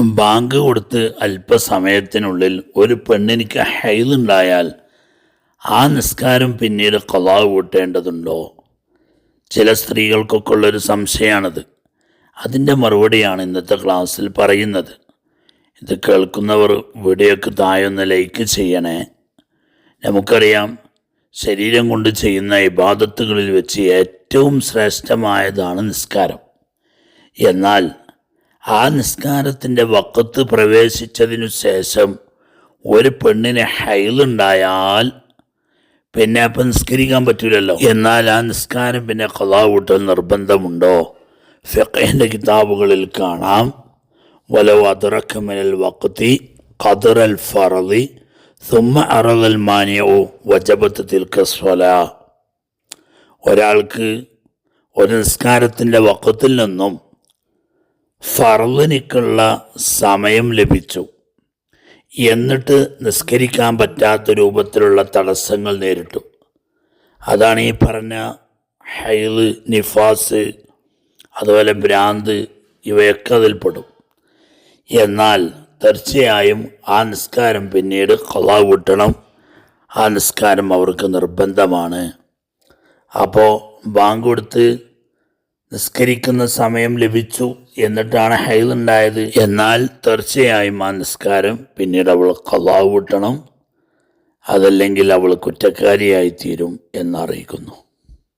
Bank കൊടുത്ത് അല്പസമയത്തിനുള്ളിൽ ഒരു പെണ്ണിനിക്ക് ഹൈലുണ്ടായാൽ ആ നിസ്കാരം പിന്നീട് കൊലാവ് കൂട്ടേണ്ടതുണ്ടോ? ചില സ്ത്രീകൾക്കൊക്കെ ഉള്ളൊരു സംശയമാണത് അതിന്റെ മറുപടിയാണ് ഇന്നത്തെ ക്ലാസ്സിൽ പറയുന്നത്. ഇത് കേൾക്കുന്നവർ വീഡിയോക്ക് താഴെ ലൈക്ക് ചെയ്യണേ. നമുക്കറിയാം ശരീരം കൊണ്ട് ചെയ്യുന്ന ഇബാദത്തുകളിൽ വെച്ച് ഏറ്റവും ശ്രേഷ്ഠമായതാണ് നിസ്കാരം. എന്നാൽ ആ നിസ്കാരത്തിന്റെ വക്കത്ത് പ്രവേശിച്ചതിനു ശേഷം ഒരു പെണ്ണിന് ഹൈലുണ്ടായാൽ പിന്നെ അപ്പം നിസ്കരിക്കാൻ പറ്റില്ലല്ലോ എന്നാൽ ആ നിസ്കാരം പിന്നെ കഥാവൂട്ടൽ നിർബന്ധമുണ്ടോ? ഫിഖിന്റെ കിതാബുകളിൽ കാണാം. വലവ് അതിറക്കമിനൽ വക്കത്തി ഖദറൽ ഫറദി സുമ അറദൽ മാനിയോ വജബത്ത് കസ്വല ഒരാൾക്ക് ഒരു നിസ്കാരത്തിന്റെ വക്കത്തിൽ നിന്നും ഫർദിനിക്കുള്ള സമയം ലഭിച്ചു. എന്നിട്ട് നിസ്കരിക്കാൻ പറ്റാത്ത രൂപത്തിലുള്ള തടസ്സങ്ങൾ നേരിട്ടു. അതാണ് ഈ പറഞ്ഞ ഹൈൽ നിഫാസ് അതുപോലെ ഭ്രാന്ത് ഇവയൊക്കെ അതിൽപ്പെടും എന്നാൽ തീർച്ചയായും ആ നിസ്കാരം പിന്നീട് കൊള കൂട്ടണം. ആ നിസ്കാരം അവർക്ക് നിർബന്ധമാണ്. അപ്പോൾ ബാങ്ക് കൊടുത്ത് നിസ്കരിക്കുന്ന സമയം ലഭിച്ചു എന്നിട്ടാണ് ഹൈലുണ്ടായത്. എന്നാൽ തീർച്ചയായും ആ നിസ്കാരം പിന്നീട് അവൾ കലാവ് വിട്ടണം. അതല്ലെങ്കിൽ അവൾ കുറ്റക്കാരിയായിത്തീരും എന്നറിയിക്കുന്നു.